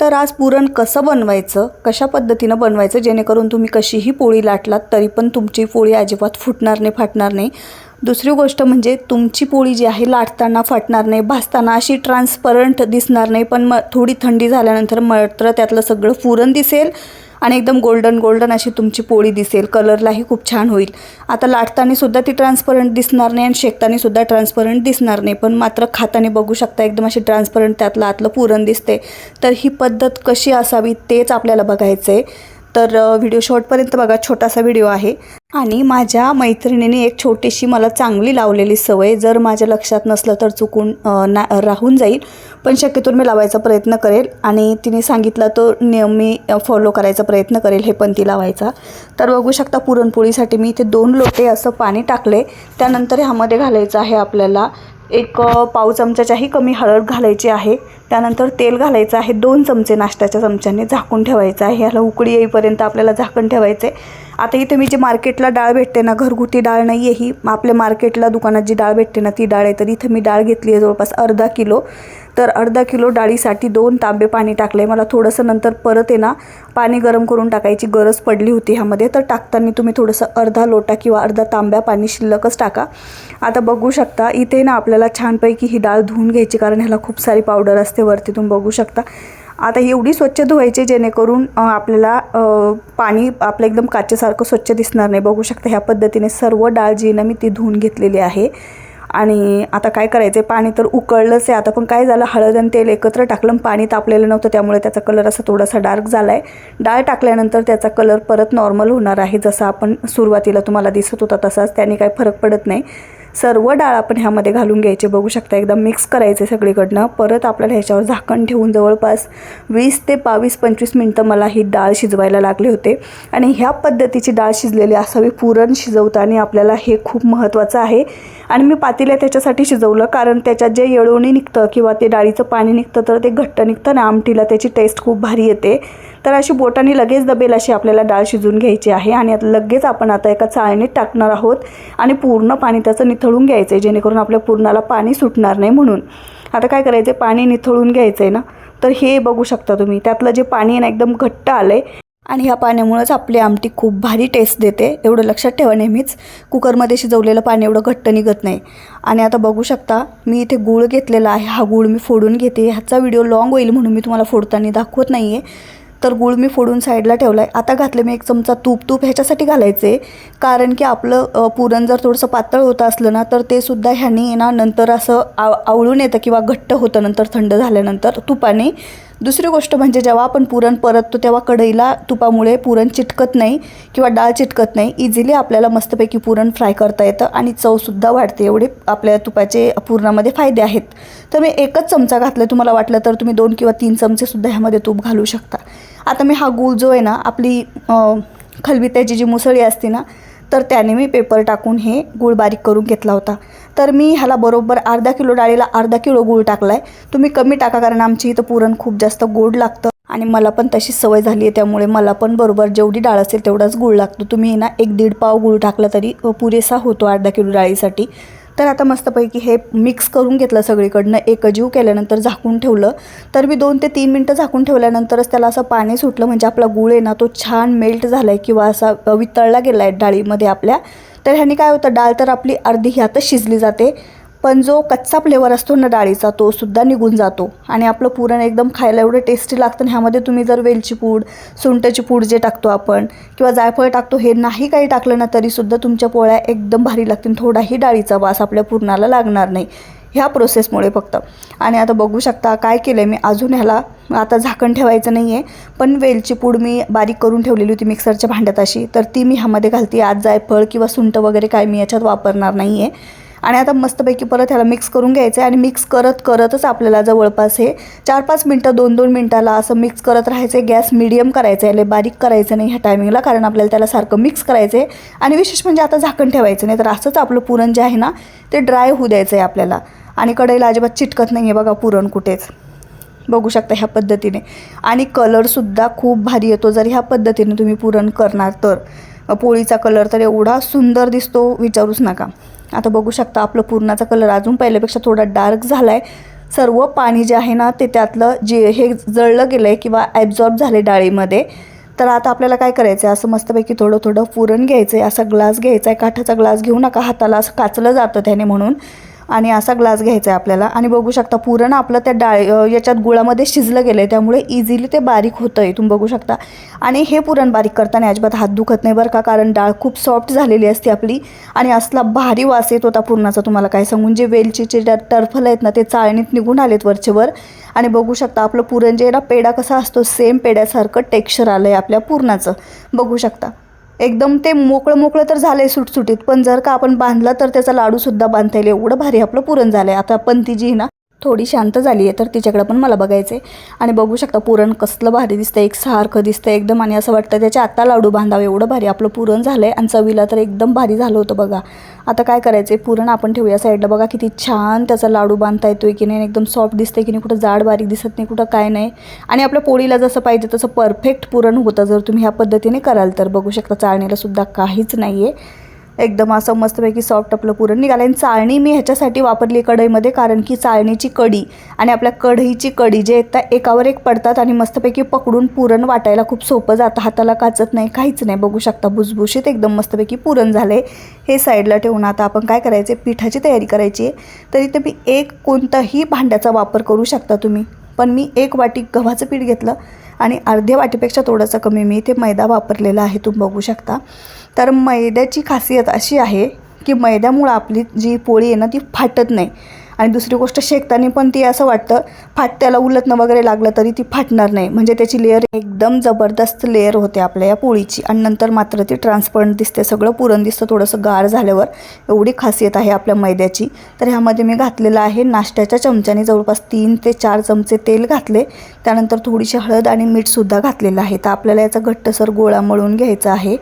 तर आज पुरण कसं बनवायचं? कशा पद्धतीनं बनवायचं? जेणेकरून तुम्ही कशीही पोळी लाटलात तरी पण तुमची पोळी अजिबात फुटणार नाही फाटणार नाही. दुसरी गोष्ट म्हणजे तुमची पोळी जी आहे लाटताना फाटणार नाही भाजताना अशी ट्रान्सपरंट दिसणार नाही पण मग थोडी थंडी झाल्यानंतर मात्र त्यातलं सगळं पुरण दिसेल. आणि एकदम गोल्डन गोल्डन अशी तुमची पोळी दिसेल. कलरलाही खूप छान होईल. आता लाटताना सुद्धा ती ट्रान्सपरंट दिसणार नाही आणि शेकतानीसुद्धा ट्रान्सपरंट दिसणार नाही. पण मात्र खाताने बघू शकता एकदम अशी ट्रान्सपरंट त्यातलं आतलं पुरण दिसते तर ही पद्धत कशी असावी तेच आपल्याला बघायचं आहे तर व्हिडिओ शॉर्टपर्यंत बघा छोटासा व्हिडिओ आहे. आणि माझ्या मैत्रिणीने एक छोटीशी मला चांगली लावलेली सवय. जर माझ्या लक्षात नसलं तर चुकून ना राहून जाईल. पण शक्यतो मी लावायचा प्रयत्न करेल. आणि तिने सांगितलं तो नियम मी फॉलो करायचा प्रयत्न करेल हे पण ती लावायचा. तर बघू शकता पुरणपोळीसाठी मी इथे दोन लोटे असं पाणी टाकले. त्यानंतर ह्यामध्ये घालायचं आहे आपल्याला. एक पाव चमच्याच्याही कमी हळद घालायची आहे. त्यानंतर तेल घालायचं आहे. दोन चमचे नाश्त्याच्या चमच्याने झाकून ठेवायचं आहे. ह्याला उकळी येईपर्यंत आपल्याला झाकण ठेवायचं आहे आता इथे मी जी मार्केटला डाळ भेटते ना घरगुती डाळ नाही आहे ही. आपल्या मार्केटला दुकानात जी डाळ भेटते ना ती डाळ आहे. तर इथं मी डाळ घेतली आहे जवळपास अर्धा किलो. तर अर्धा किलो डाळीसाठी दोन तांबे पाणी टाकले मला थोडंसं नंतर परत आहे ना पाणी गरम करून टाकायची गरज पडली होती ह्यामध्ये. तर टाकताना तुम्ही थोडंसं अर्धा लोटा किंवा अर्धा तांब्या पाणी शिल्लकच टाका. आता बघू शकता इथे ना आपल्याला छानपैकी ही डाळ धुवून घ्यायची कारण ह्याला खूप सारी पावडर असते वरती तुम्ही बघू शकता. आता एवढी स्वच्छ धुवायची जेणेकरून आपल्याला पाणी आपलं एकदम काचेसारखं स्वच्छ दिसणार नाही. बघू शकता ह्या पद्धतीने सर्व डाळ जी ना मी ती धुवून घेतलेली आहे. आणि आता काय करायचं आहे पाणी तर उकळलंच आहे. आता पण काय झालं? हळद आणि तेल एकत्र टाकलं पाणी तापलेलं नव्हतं. त्यामुळे त्याचा कलर असा थोडासा डार्क झाला आहे डाळ टाकल्यानंतर त्याचा कलर परत नॉर्मल होणार आहे. जसं आपण सुरुवातीला तुम्हाला दिसत होता तसाच. त्याने काही फरक पडत नाही. सर्व डाळ आपण ह्यामध्ये घालून घ्यायचे. बघू शकता एकदम मिक्स करायचे सगळीकडनं. परत आपल्याला ह्याच्यावर झाकण ठेवून जवळपास वीस ते बावीस पंचवीस मिनटं मला ही डाळ शिजवायला लागले होते. आणि ह्या पद्धतीची डाळ शिजलेली असावी पुरण शिजवताना आपल्याला हे खूप महत्त्वाचं आहे. आणि मी पातेल्या त्याच्यासाठी शिजवलं कारण त्याच्यात जे येळवणी निघतं किंवा ते डाळीचं पाणी निघतं तर ते घट्ट निघतं ना आमटीला त्याची टेस्ट खूप भारी येते. तर अशी बोटाने लगेच दबेल अशी आपल्याला डाळ शिजवून घ्यायची आहे. आणि आता लगेच आपण आता एका चाळणीत टाकणार आहोत. आणि पूर्ण पाणी त्याचं निथळून घ्यायचं आहे जेणेकरून आपल्या पूर्णाला पाणी सुटणार नाही म्हणून. आता काय करायचं आहे पाणी निथळून घ्यायचं आहे ना? तर हे बघू शकता तुम्ही. त्यातलं जे पाणी आहे ना एकदम घट्ट आलं आहे आणि ह्या पाण्यामुळंच आपली आमटी खूप भारी टेस्ट देते. एवढं लक्षात ठेवा नेहमीच. कुकरमध्ये शिजवलेलं पाणी एवढं घट्ट निघत नाही. आणि आता बघू शकता मी इथे गूळ घेतलेला आहे. हा गूळ मी फोडून घेते. ह्याचा व्हिडिओ लॉंग होईल म्हणून मी तुम्हाला फोडताना दाखवत नाही आहे तर गूळ मी फोडून साईडला ठेवला आहे आता घातलं मी एक चमचा तूप. तूप ह्याच्यासाठी घालायचं आहे कारण की आपलं पुरण जर थोडंसं पातळ होतं असलं ना तर ते सुद्धा ह्याने ना नंतर असं आव आवळून येतं किंवा घट्ट होतं नंतर थंड झाल्यानंतर तुपाने. दुसरी गोष्ट म्हणजे जेव्हा आपण पुरण परततो तेव्हा कढईला तुपामुळे पुरण चिटकत नाही किंवा डाळ चिटकत नाही. इझिली आपल्याला मस्तपैकी पुरण फ्राय करता येतं आणि चवसुद्धा वाढते. एवढे आपल्या तुपाचे पुरणामध्ये फायदे आहेत. तर मी एकच चमचा घातला तुम्हाला वाटलं तर तुम्ही दोन किंवा तीन चमचेसुद्धा ह्यामध्ये तूप घालू शकता. आता मी हा गूळ जो आहे ना आपली खलबित्याची जी मुसळी असते ना तर त्याने मी पेपर टाकून हे गूळ बारीक करून घेतला होता. तर मी ह्याला बरोबर अर्धा किलो डाळीला अर्धा किलो गूळ टाकला आहे तुम्ही कमी टाका कारण आमची इथं पुरण खूप जास्त गोड लागतं आणि मला पण तशी सवय झाली आहे त्यामुळे मला पण बरोबर जेवढी डाळ असेल तेवढाच गूळ लागतो. तुम्ही ना एक दीड पाव गूळ टाकला तरी पुरेसा होतो अर्धा किलो डाळीसाठी. तर आता मस्तपैकी हे मिक्स करून घेतलं सगळीकडनं एकजीव केल्यानंतर झाकून ठेवलं. तर मी दोन ते तीन मिनटं झाकून ठेवल्यानंतरच त्याला असं पाणी सुटलं म्हणजे आपला गुळ आहे ना तो छान मेल्ट झाला आहे किंवा असा वितळला गेला आहे डाळीमध्ये आपल्या. तर ह्यानी काय होतं डाळ तर आपली अर्धी ह्यातच शिजली जाते. पण जो कच्चा फ्लेवर असतो ना डाळीचा तो सुद्धा निघून जातो. आणि आपलं पुरण एकदम खायला एवढं टेस्टी लागतं आणि ह्यामध्ये तुम्ही जर वेलची पूड सुंटाची पूड जे टाकतो आपण किंवा जायफळ टाकतो हे नाही काही टाकलं ना तरीसुद्धा तुमच्या पोळ्या एकदम भारी लागतील. थोडाही डाळीचा वास आपल्या पुरणाला लागणार नाही. ह्या प्रोसेसमुळे फक्त. आणि आता बघू शकता काय केलं आहे मी. अजून ह्याला आता झाकण ठेवायचं नाही आहे पण वेलची पूड मी बारीक करून ठेवलेली होती मिक्सरच्या भांड्यात अशी. तर ती मी ह्यामध्ये घालते. आज जायफळ किंवा सुंठ वगैरे काय मी याच्यात वापरणार नाही आहे आणि आता मस्तपैकी परत ह्याला मिक्स करून घ्यायचं आहे आणि मिक्स करत करतच आपल्याला जवळपास हे चार पाच मिनटं दोन दोन मिनटाला असं मिक्स करत राहायचं आहे गॅस मिडियम करायचं आहे बारीक करायचं नाही ह्या टायमिंगला कारण आपल्याला त्याला सारखं मिक्स करायचं आहे आणि विशेष म्हणजे आता झाकण ठेवायचं नाही तर असंच आपलं पुरण जे आहे ना ते ड्राय होऊ द्यायचं आहे आपल्याला. आणि कढईला अजिबात चिटकत नाही आहे बघा पुरण कुठेच. बघू शकता ह्या पद्धतीने. आणि कलरसुद्धा खूप भारी येतो. जर ह्या पद्धतीने तुम्ही पुरण करणार तर. पोळीचा कलर तर एवढा सुंदर दिसतो विचारूच नका. आता बघू शकता आपलं पुरणाचा कलर अजून पहिल्यापेक्षा थोडा डार्क झाला आहे सर्व पाणी जे आहे ना ते त्यातलं जे हे जळलं गेलं आहे किंवा ॲब्झॉर्ब झाले डाळीमध्ये. तर आता आपल्याला काय करायचं आहे असं मस्तपैकी थोडं थोडं पुरण घ्यायचं आहे असा ग्लास घ्यायचा आहे काठाचा ग्लास घेऊ नका. हाताला असं काचलं जातं त्याने म्हणून. आणि असा ग्लास घ्यायचा आहे आपल्याला. आणि बघू शकता पुरण आपलं त्या डाळ याच्यात गुळामध्ये शिजलं गेलं आहे त्यामुळे इझिली ते बारीक होतं आहे तुम्ही बघू शकता. आणि हे पुरण बारीक करताना अजिबात हात दुखत नाही बरं का कारण डाळ खूप सॉफ्ट झालेली असते आपली. आणि असला भारी वास येत होता पुरणाचा तुम्हाला काय सांगून जे वेलचीचे ज्या टर्फल आहेत ना ते चाळणीत निघून आलेत वरचेवर. आणि बघू शकता आपलं पुरण जे ना पेढा कसा असतो सेम पेढ्यासारखं टेक्स्चर आलं आहे आपल्या पुरणाचं. बघू शकता. एकदम ते मोकळं मोकळं तर झालं आहे सुटसुटीत पण जर का आपण बांधला तर त्याचा लाडूसुद्धा बांधता येईल. एवढं भारी आपलं पुरण झालं आहे आता पण ती जी ना थोडी शांत झाली आहे तर तिच्याकडं पण मला बघायचं आहे आणि बघू शकता पुरण कसलं भारी दिसतं एक सारखं दिसतं एकदम आणि असं वाटतं त्याच्या आता लाडू बांधावं एवढं भारी. आपलं पुरण झालं आहे आणि चवीला तर एकदम भारी झालं होतं बघा. आता काय करायचं आहे पुरण आपण ठेवूया साईडला बघा किती छान त्याचा लाडू बांधता येतो आहे की नाही एकदम सॉफ्ट दिसतंय की नाही कुठं जाड बारीक दिसत नाही कुठं काय नाही. आणि आपल्या पोळीला जसं पाहिजे तसं परफेक्ट पुरण होतं जर तुम्ही ह्या पद्धतीने कराल तर. बघू शकता चाळणीला सुद्धा काहीच नाही आहे एकदम असं मस्तपैकी सॉफ्ट आपलं पुरण निघालं. आणि चाळणी मी ह्याच्यासाठी वापरली कढईमध्ये कारण की चाळणीची कढी आणि आपल्या कढईची कढी जे आहेत त्या एकावर एक पडतात आणि मस्तपैकी पकडून पुरण वाटायला खूप सोपं जातं. हाताला काचत नाही काहीच नाही. बघू शकता भुसभुशीत एकदम मस्तपैकी पुरण झाले हे साईडला ठेवून आता आपण काय करायचे पिठाची तयारी करायची आहे. तरी तुम्ही मी एक कोणताही भांड्याचा वापर करू शकता तुम्ही. पण मी एक वाटी गव्हाचं पीठ घेतलं आणि अर्ध्या वाटीपेक्षा थोडंसं कमी मी इथे मैदा वापरलेला आहे तुम्ही बघू शकता. तर मैद्याची खासियत अशी आहे की मैद्यामुळं आपली जी पोळी आहे ना ती फाटत नाही. आणि दुसरी गोष्ट शेकताना पण ती असं वाटतं फाटत्याला उलटणं वगैरे लागलं तरी ती फाटणार नाही. म्हणजे त्याची लेअर एकदम जबरदस्त लेअर होते आपल्या या पोळीची. आणि नंतर मात्र ती ट्रान्सपरंट दिसते सगळं पुरण दिसतं थोडंसं गार झाल्यावर. एवढी खासियत आहे आपल्या मैद्याची. तर ह्यामध्ये मी घातलेलं आहे नाश्त्याच्या चमच्याने जवळपास तीन ते चार चमचे तेल घातले. त्यानंतर थोडीशी हळद आणि मीठसुद्धा घातलेलं आहे. तर आपल्याला याचा घट्टसर गोळा मळून घ्यायचा आहे.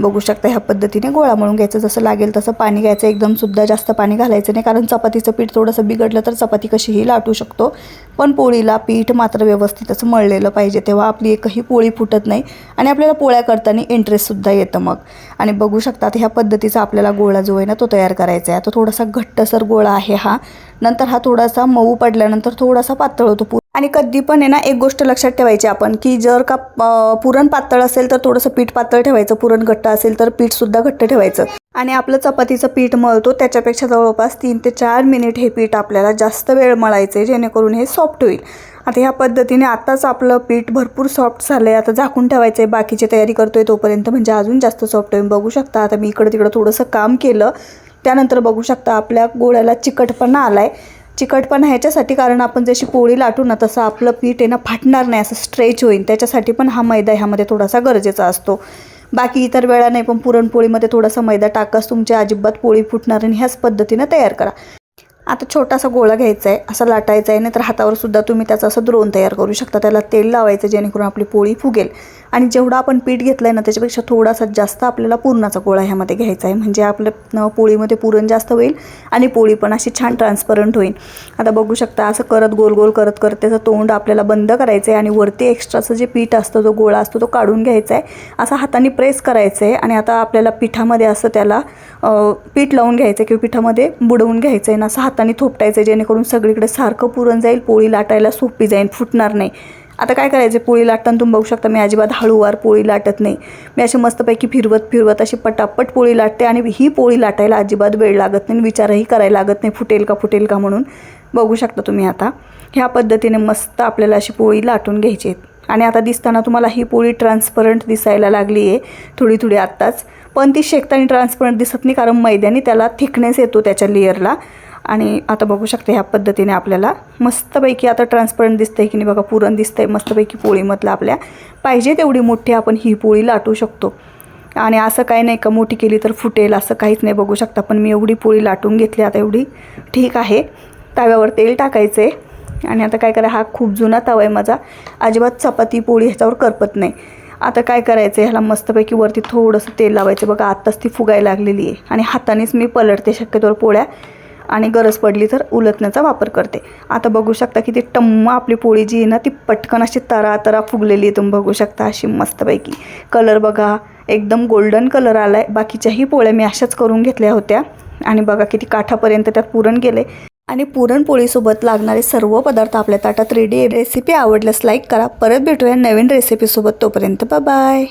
बघू शकता ह्या पद्धतीने गोळा मळून घ्यायचं जसं लागेल तसं पाणी घ्यायचं एकदमसुद्धा जास्त पाणी घालायचं नाही कारण चपातीचं पीठ थोडंसं बिघडलं तर चपाती कशीही लाटू शकतो. पण पोळीला पीठ मात्र व्यवस्थित असं मळलेलं पाहिजे तेव्हा आपली एकही पोळी फुटत नाही आणि आपल्याला पोळ्या करताना इंटरेस्टसुद्धा येतं मग. आणि बघू शकता ह्या पद्धतीचा आपल्याला गोळा जो आहे ना तो तयार करायचा आहे. तो थोडासा घट्टसर गोळा आहे हा. नंतर हा थोडासा मऊ पडल्यानंतर थोडासा पातळ होतो. पु आणि कधी पण आहे ना एक गोष्ट लक्षात ठेवायची आपण की जर का पुरण पातळ असेल तर थोडंसं पीठ पातळ ठेवायचं पुरण घट्ट असेल तर पीठसुद्धा घट्ट ठेवायचं. आणि आपलं चपातीचं पीठ मळतो त्याच्यापेक्षा जवळपास तीन ते चार मिनिट हे पीठ आपल्याला जास्त वेळ मळायचं आहे जेणेकरून हे सॉफ्ट होईल. आता ह्या पद्धतीने आताच आपलं पीठ भरपूर सॉफ्ट झालं आहे आता झाकून ठेवायचं आहे बाकीची तयारी करतोय तोपर्यंत म्हणजे अजून जास्त सॉफ्ट होईल. बघू शकता आता मी इकडं तिकडं थोडंसं काम केलं त्यानंतर बघू शकता आपल्या गोळ्याला चिकटपणा आला आहे चिकटपणा ह्याच्यासाठी कारण आपण जशी पोळी लाटू ना तसं आपलं पीठ आहे ना फाटणार नाही असं स्ट्रेच होईल. त्याच्यासाठी पण हा मैदा ह्यामध्ये थोडासा गरजेचा असतो. बाकी इतर वेळा नाही पण पुरणपोळीमध्ये थोडासा मैदा टाकाच तुमच्या अजिबात पोळी फुटणार आणि ह्याच पद्धतीनं तयार करा. आता छोटासा गोळा घ्यायचा आहे असा लाटायचा आहे नाहीतर हातावर सुद्धा तुम्ही त्याचं असं द्रोण तयार करू शकता. त्याला तेल लावायचं जेणेकरून आपली पोळी फुगेल. आणि जेवढा आपण पीठ घेतलं आहे ना त्याच्यापेक्षा थोडासा जास्त आपल्याला पुरणाचा गोळा ह्यामध्ये घ्यायचा आहे म्हणजे आपलं पोळीमध्ये पुरण जास्त होईल आणि पोळी पण अशी छान ट्रान्सपरंट होईल. आता बघू शकता असं करत गोल गोल करत करत त्याचं तोंड आपल्याला बंद करायचं आहे आणि वरती एक्स्ट्राचं जे पीठ असतं जो गोळा असतो तो काढून घ्यायचा आहे असा हाताने प्रेस करायचं आहे आणि आता आपल्याला पिठामध्ये असं त्याला पीठ लावून घ्यायचं आहे किंवा पिठामध्ये बुडवून घ्यायचं आहे ना असं हाताने थोपटायचं जेणेकरून सगळीकडे सारखं पुरण जाईल पोळी लाटायला सोपी जाईल फुटणार नाही. आता काय करायचं? पोळी लाटताना तुम्ही बघू शकता मी अजिबात हळूवार पोळी लाटत नाही. मी अशी मस्तपैकी फिरवत फिरवत अशी पटापट पोळी लाटते आणि ही पोळी लाटायला अजिबात वेळ लागत नाही विचारही करायला लागत नाही फुटेल का फुटेल का म्हणून. बघू शकता तुम्ही आता. ह्या पद्धतीने मस्त आपल्याला अशी पोळी लाटून घ्यायची आणि आता दिसताना तुम्हाला ही पोळी ट्रान्सपरंट दिसायला लागली आहे थोडी थोडी आत्ताच. पण ती शेकताना ट्रान्सपरंट दिसत नाही कारण मैद्याने त्याला थिकनेस येतो त्याच्या लेअरला आणि आता बघू शकते ह्या पद्धतीने आपल्याला मस्तपैकी आता ट्रान्सपरंट दिसतंय की नाही बघा पुरण दिसतंय मस्तपैकी पोळीमधलं आपल्या. पाहिजे तेवढी मोठी आपण ही पोळी लाटू शकतो. आणि असं काही नाही का मोठी केली तर फुटेल असं काहीच नाही बघू शकता. पण मी एवढी पोळी लाटून घेतली आता एवढी. ठीक आहे. तव्यावर तेल टाकायचं आहे आणि आता काय करा हा खूप जुना तवा आहे माझा. अजिबात चपाती पोळी ह्याच्यावर करपत नाही. आता काय करायचं आहे ह्याला मस्तपैकी वरती थोडंसं तेल लावायचं. बघा आत्ताच ती फुगायला लागलेली आहे. आणि हातानेच मी पलटते शक्यतोवर पोळ्या. आणि गरज पडली तर उलटण्याचा वापर करते. आता बघू शकता की ती टम्म आपली पोळी जी आहे ना ती पटकन अशी तरा तरा फुगलेली आहे. तुम्ही बघू शकता अशी मस्तपैकी. कलर बघा एकदम गोल्डन कलर आला आहे बाकीच्याही पोळ्या मी अशाच करून घेतल्या होत्या. आणि बघा किती काठापर्यंत त्यात पुरण गेले. आणि पुरणपोळीसोबत लागणारे सर्व पदार्थ आपल्या ताटात रेडी रेसिपी आवडल्यास लाईक करा. परत भेटूया नवीन रेसिपीसोबत तोपर्यंत बाय